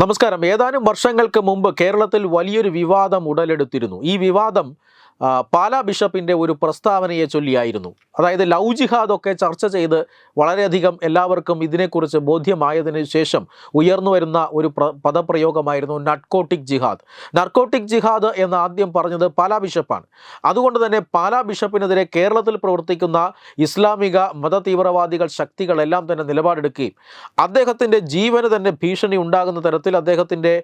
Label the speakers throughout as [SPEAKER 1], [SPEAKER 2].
[SPEAKER 1] നമസ്കാരം. ഏതാനും വർഷങ്ങൾക്ക് മുമ്പ് കേരളത്തിൽ വലിയൊരു വിവാദം ഉടലെടുത്തിരുന്നു. ഈ വിവാദം പാലാ ബിഷപ്പിന്റെ ഒരു പ്രസ്താവനയെ ചൊല്ലിയായിരുന്നു. അതായത് ലൗ ജിഹാദൊക്കെ ചർച്ച ചെയ്ത് വളരെയധികം എല്ലാവർക്കും ഇതിനെക്കുറിച്ച് ബോധ്യമായതിനു ശേഷം ഉയർന്നു വരുന്ന ഒരു പ്ര പദപ്രയോഗമായിരുന്നു നട്കോട്ടിക് ജിഹാദ്. നർക്കോട്ടിക് ജിഹാദ് എന്ന് ആദ്യം പറഞ്ഞത് പാലാ ബിഷപ്പാണ്. അതുകൊണ്ട് തന്നെ പാലാ ബിഷപ്പിനെതിരെ കേരളത്തിൽ പ്രവർത്തിക്കുന്ന ഇസ്ലാമിക മത തീവ്രവാദികൾ ശക്തികളെല്ലാം തന്നെ നിലപാടെടുക്കുകയും അദ്ദേഹത്തിന്റെ ജീവന് തന്നെ ഭീഷണി ഉണ്ടാകുന്ന തരത്തിൽ അദ്ദേഹത്തിന്റെ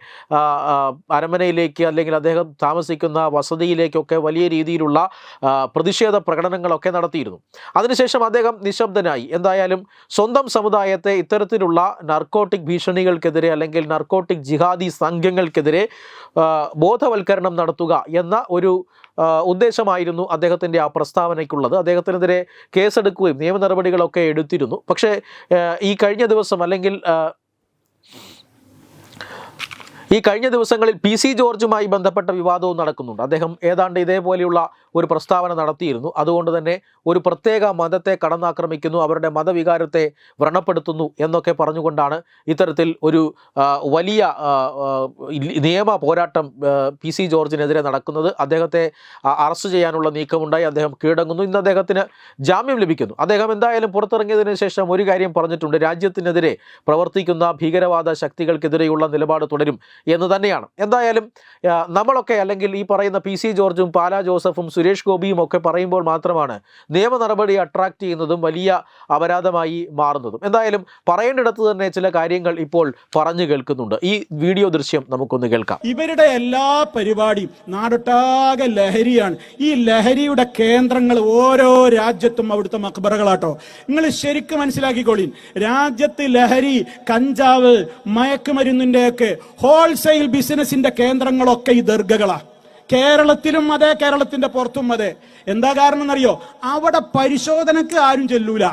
[SPEAKER 1] അരമനയിലേക്ക് അല്ലെങ്കിൽ അദ്ദേഹം താമസിക്കുന്ന വസതിയിലേക്കൊക്കെ വലിയ രീതിയിലുള്ള ആ, പ്രതിഷേധ പ്രകടനങ്ങളൊക്കെ നടത്തിയിരുന്നു. അതിനുശേഷം അദ്ദേഹം നിശബ്ദനായി. എന്തായാലും സ്വന്തം സമുദായത്തെ ഇത്തരത്തിലുള്ള നർക്കോട്ടിക് ഭീഷണികൾക്കെതിരെ അല്ലെങ്കിൽ നർക്കോട്ടിക് ജിഹാദി സംഘങ്ങൾക്കെതിരെ ബോധവൽക്കരണം നടത്തുക എന്ന ഒരു ഉദ്ദേശമായിരുന്നു അദ്ദേഹത്തിന്റെ ആ പ്രസ്താവനയ്ക്കുള്ളത്. അദ്ദേഹത്തിനെതിരെ കേസെടുക്കുകയും നിയമ നടപടികളൊക്കെ എടുത്തിരുന്നു. പക്ഷേ ഈ കഴിഞ്ഞ ദിവസം അല്ലെങ്കിൽ ഈ കഴിഞ്ഞ ദിവസങ്ങളിൽ പി സി ജോർജുമായി ബന്ധപ്പെട്ട വിവാദവും നടക്കുന്നുണ്ട്. അദ്ദേഹം ഏതാണ്ട് ഇതേപോലെയുള്ള ഒരു പ്രസ്താവന നടത്തിയിരുന്നു. അതുകൊണ്ട് തന്നെ ഒരു പ്രത്യേക മതത്തെ കടന്നാക്രമിക്കുന്നു അവരുടെ മതവികാരത്തെ വ്രണപ്പെടുത്തുന്നു എന്നൊക്കെ പറഞ്ഞുകൊണ്ടാണ് ഇത്തരത്തിൽ ഒരു വലിയ നിയമ പോരാട്ടം പി സി ജോർജിനെതിരെ നടക്കുന്നത്. അദ്ദേഹത്തെ അറസ്റ്റ് ചെയ്യാനുള്ള നീക്കമുണ്ടായി. അദ്ദേഹം കീഴടങ്ങുന്നു. ഇന്ന് അദ്ദേഹത്തിന് ജാമ്യം ലഭിക്കുന്നു. അദ്ദേഹം എന്തായാലും പുറത്തിറങ്ങിയതിനു ശേഷം ഒരു കാര്യം പറഞ്ഞിട്ടുണ്ട്. രാജ്യത്തിനെതിരെ പ്രവർത്തിക്കുന്ന ഭീകരവാദ ശക്തികൾക്കെതിരെയുള്ള നിലപാട് തുടരും. എന്ന് തന്നെയാണ്. എന്തായാലും നമ്മളൊക്കെ അല്ലെങ്കിൽ ഈ പറയുന്ന പി സി ജോർജും പാല ജോസഫും സുരേഷ് ഗോപിയും ഒക്കെ പറയുമ്പോൾ മാത്രമാണ് നിയമ നടപടി അട്രാക്ട് ചെയ്യുന്നതും വലിയ അപരാധമായി മാറുന്നതും. എന്തായാലും പറയേണ്ടിടത്ത് തന്നെ ചില കാര്യങ്ങൾ ഇപ്പോൾ പറഞ്ഞു കേൾക്കുന്നുണ്ട്. ഈ വീഡിയോ ദൃശ്യം നമുക്കൊന്ന് കേൾക്കാം.
[SPEAKER 2] ഇവരുടെ എല്ലാ പരിപാടിയും നാടൊട്ടാകെ ലഹരിയാണ്. ഈ ലഹരിയുടെ കേന്ദ്രങ്ങൾ ഓരോ രാജ്യത്തും അവിടുത്തെ മക്ബറകളാട്ടോ. നിങ്ങൾ ശരിക്കും മനസ്സിലാക്കിക്കോളീൻ. രാജ്യത്ത് ലഹരി കഞ്ചാവ് മയക്കുമരുന്നിന്റെയൊക്കെ ഹോൾസെയിൽ ബിസിനസിന്റെ കേന്ദ്രങ്ങളൊക്കെ ഈ ദർഗകളാണ് കേരളത്തിലും അതെ കേരളത്തിന്റെ പുറത്തും അതെ. എന്താ കാരണം എന്നറിയോ അവിടെ പരിശോധനക്ക് ആരും ചെല്ലൂല.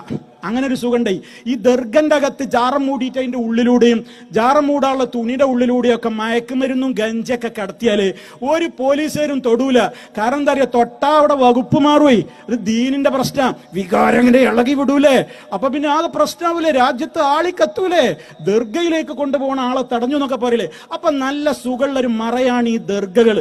[SPEAKER 2] അങ്ങനെ ഒരു സുഖണ്ടായി ഈ ദർഗന്റെ അകത്ത് ജാറം മൂടിയിട്ട് അതിന്റെ ഉള്ളിലൂടെയും ജാറം മൂടാനുള്ള തുണിയുടെ ഉള്ളിലൂടെയും ഒക്കെ മയക്കുമരുന്നും ഗഞ്ചൊക്കെ കടത്തിയാൽ ഒരു പോലീസുകാരും തൊടൂല. കാരണം എന്താ അറിയാ? തൊട്ടാ അവിടെ വകുപ്പ് മാറുപോയി ഇത് ദീനിന്റെ പ്രശ്നം. വികാരം ഇങ്ങനെ ഇളകി വിടൂലേ. അപ്പൊ പിന്നെ ആകെ പ്രശ്നമാവൂലേ രാജ്യത്ത് ആളിക്കത്തൂലേ. ദർഗയിലേക്ക് കൊണ്ടുപോകണ ആളെ തടഞ്ഞു എന്നൊക്കെ പറയില്ലേ? അപ്പൊ നല്ല സുഖമുള്ള ഒരു മറയാണ് ഈ ദർഗകൾ.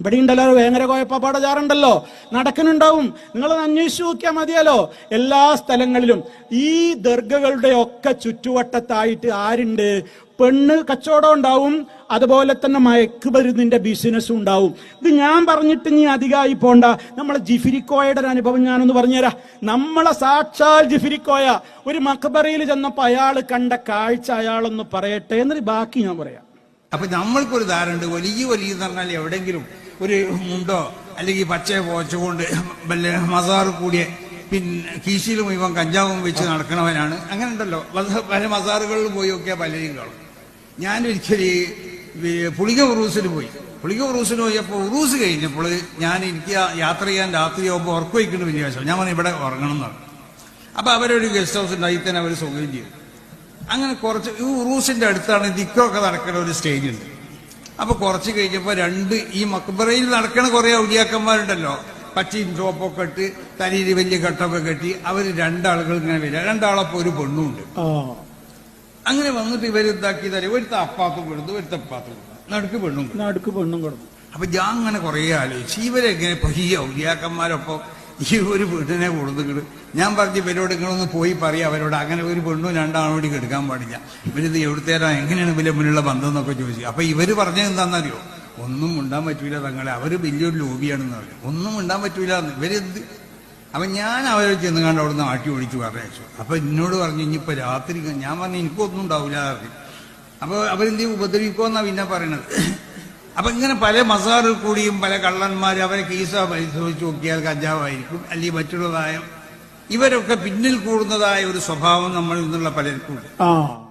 [SPEAKER 2] ഇവിടെ ഉണ്ടല്ലോ വേങ്ങര കോയപ്പാപ്പാടെ ചാറുണ്ടല്ലോ നടക്കുന്നുണ്ടാവും. നിങ്ങളത് അന്വേഷിച്ചു നോക്കിയാൽ മതിയല്ലോ. എല്ലാ സ്ഥലങ്ങളിലും ഈ ദർഗകളുടെ ഒക്കെ ചുറ്റുവട്ടത്തായിട്ട് ആരുണ്ട്? പെണ്ണ് കച്ചവടം ഉണ്ടാവും. അതുപോലെ തന്നെ മയക്കുമരുന്നിന്റെ ബിസിനസ്സും ഉണ്ടാവും. ഇത് ഞാൻ പറഞ്ഞിട്ട് നീ അധികമായി പോണ്ട. നമ്മളെ ജിഫിരിക്കോയുടെ ഒരു അനുഭവം ഞാനൊന്ന് പറഞ്ഞുതരാം. നമ്മളെ സാക്ഷാൽ ജിഫിരിക്കോയ. ഒരു മക്ബറയിൽ ചെന്നപ്പോ അയാൾ കണ്ട കാഴ്ച അയാളൊന്ന് പറയട്ടെ എന്നൊരു ബാക്കി ഞാൻ പറയാം.
[SPEAKER 3] അപ്പൊ നമ്മൾക്കൊരു ധാരണയുണ്ട്. വലിയ വലിയ എന്ന് പറഞ്ഞാൽ എവിടെങ്കിലും ഒരു മുണ്ടോ അല്ലെങ്കിൽ പച്ചയോ പോച്ചുകൊണ്ട് വല്ല മസാറ് കൂടിയ പിന്നെ കീശിയിൽ മുഴുവൻ കഞ്ചാവും വെച്ച് നടക്കണവനാണ്. അങ്ങനെ ഉണ്ടല്ലോ പല മസാറുകളിൽ പോയി നോക്കിയാൽ പലരും കാണും. ഞാനൊരിക്കലും ഈ പുളിക ഉറൂസിന് പോയി. പുളിക ഉറൂസിന് പോയപ്പോൾ ഉറൂസ് കഴിഞ്ഞപ്പോൾ ഞാൻ എനിക്ക് യാത്ര ചെയ്യാൻ രാത്രി ആകുമ്പോൾ ഉറക്കം വയ്ക്കുന്ന വിന്യാസം ഞാൻ പറഞ്ഞു ഇവിടെ ഉറങ്ങണം എന്നാണ് അപ്പോൾ അപ്പൊ അവരൊരു ഗസ്റ്റ് ഹൗസ് ഉണ്ടായി തന്നെ അവർ സുഖം ചെയ്തു. അങ്ങനെ കുറച്ച് ഈ ഉറൂസിന്റെ അടുത്താണ് ദിക്കൊക്കെ നടക്കുന്ന ഒരു സ്റ്റേജ് ഉണ്ട്. അപ്പൊ കുറച്ച് കഴിഞ്ഞപ്പോ രണ്ട് ഈ മക്ബറയിൽ നടക്കണ കുറെ ഔലിയാക്കന്മാരുണ്ടല്ലോ. പച്ചയും ചോപ്പൊക്കെ ഇട്ട് തലയിൽ വലിയ കെട്ടൊക്കെ കെട്ടി അവർ രണ്ടാളുകൾ ഇങ്ങനെ വരിക. രണ്ടാളപ്പോ ഒരു പെണ്ണുണ്ട് അങ്ങനെ വന്നിട്ട് ഇവർ ഇതാക്കി തരും ഒരുത്ത അപ്പാത്തും കൊടുത്തു ഒരുത്ത അപ്പാത്തും കൊടുത്തു നടുക്ക് പെണ്ണും.
[SPEAKER 2] നടുക്ക് പെണ്ണും കൊടുത്തു
[SPEAKER 3] അപ്പൊ ഞാൻ അങ്ങനെ കുറെ ആലോചിച്ചു. ഇവരെങ്ങനെ ഈ ഔലിയാക്കന്മാരൊപ്പം ഈ ഒരു പെണ്ണിനെ കൊടുത്തിട്ട് ഞാൻ പറഞ്ഞു ഇവരോട് നിങ്ങളൊന്ന് പോയി പറയാം അവരോട്. അങ്ങനെ ഒരു പെണ്ണും രണ്ടാളും കൂടി എടുക്കാൻ പാടില്ല. ഇവരിത് എവിടുത്തേരാ എങ്ങനെയാണ് ഇവരെ മുന്നിലുള്ള ബന്ധം എന്നൊക്കെ ചോദിച്ചു. അപ്പൊ ഇവർ പറഞ്ഞത് എന്താണെന്നറിയോ ഒന്നും ഉണ്ടാൻ പറ്റൂല തങ്ങളെ. അവർ വലിയൊരു ലോബിയാണെന്ന് പറഞ്ഞു. ഒന്നും ഉണ്ടാൻ പറ്റൂല ഇവരെന്ത് അപ്പൊ ഞാൻ അവരെ ചെന്ന് കണ്ട് അവിടുന്ന് ആട്ടി ഒഴിച്ചു പറഞ്ഞു അപ്പൊ എന്നോട് പറഞ്ഞു ഇനിയിപ്പോ രാത്രി ഞാൻ പറഞ്ഞു എനിക്കൊന്നും ഉണ്ടാവില്ല പറഞ്ഞു. അപ്പൊ അവരെന്തെങ്കിലും ഉപദ്രവിക്കുമെന്നാ പിന്നെ പറയണത്. അപ്പൊ ഇങ്ങനെ പല മസാറിൽ കൂടിയും പല കള്ളന്മാർ അവരെ കീസ പരിശോധിച്ച് നോക്കിയാൽ കഞ്ചാവായിരിക്കും അല്ലെങ്കിൽ മറ്റുള്ളതായ ഇവരൊക്കെ പിന്നിൽ കൂടുന്നതായ ഒരു സ്വഭാവം നമ്മൾ ഇന്നുള്ള പലർക്കും
[SPEAKER 2] ആ.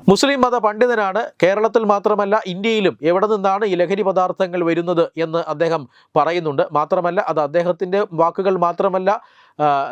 [SPEAKER 1] മുസ്ലിം മത പണ്ഡിതനാണ്. കേരളത്തിൽ മാത്രമല്ല ഇന്ത്യയിലും എവിടെ നിന്നാണ് ഈ ലഹരി പദാർത്ഥങ്ങൾ വരുന്നത് എന്ന് അദ്ദേഹം പറയുന്നുണ്ട്. മാത്രമല്ല അത് അദ്ദേഹത്തിന്റെ വാക്കുകൾ മാത്രമല്ല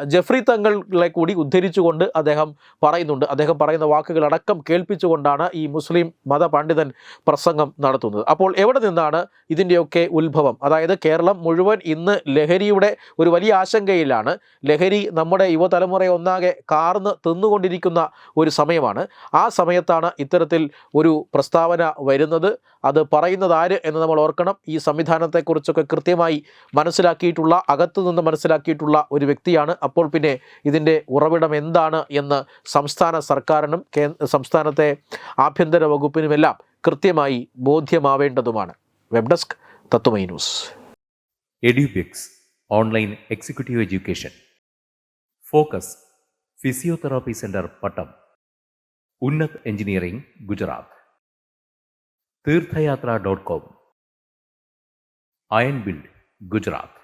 [SPEAKER 1] ജെഫ്രി തങ്ങളെ കൂടി ഉദ്ധരിച്ചുകൊണ്ട് അദ്ദേഹം പറയുന്നുണ്ട്. അദ്ദേഹം പറയുന്ന വാക്കുകളടക്കം കേൾപ്പിച്ചുകൊണ്ടാണ് ഈ മുസ്ലിം മത പണ്ഡിതൻ പ്രസംഗം നടത്തുന്നത്. അപ്പോൾ എവിടെ നിന്നാണ് ഇതിന്റെയൊക്കെ ഉത്ഭവം? അതായത് കേരളം മുഴുവൻ ഇന്ന് ലഹരിയുടെ ഒരു വലിയ ആശങ്കയിലാണ്. ലഹരി നമ്മുടെ യുവതലമുറയെ ഒന്നാകെ കാർന്ന് തിന്നുകൊണ്ടിരിക്കുന്ന ഒരു സമയമാണ്. ആ സമയത്താണ് ഇത്തരത്തിൽ ഒരു പ്രസ്താവന വരുന്നത്. അത് പറയുന്നത് ആര് എന്ന് നമ്മൾ ഓർക്കണം. ഈ സംവിധാനത്തെക്കുറിച്ചൊക്കെ കൃത്യമായി മനസ്സിലാക്കിയിട്ടുള്ള അകത്തു നിന്ന് മനസ്സിലാക്കിയിട്ടുള്ള ഒരു വ്യക്തിയാണ് അപ്പോൾ പിന്നെ ഇതിന്റെ ഉറവിടം എന്താണ് എന്ന് സംസ്ഥാന സർക്കാരിനും സംസ്ഥാനത്തെ ആഭ്യന്തര വകുപ്പിനുമെല്ലാം കൃത്യമായി ബോധ്യമാവേണ്ടതുമാണ്. Web desk Tatwamayi news.
[SPEAKER 4] Edubix online executive education. Focus physiotherapy centre Pattom. Unnath engineering Gujarat. Theerthayathra dot com. Iron build Gujarat.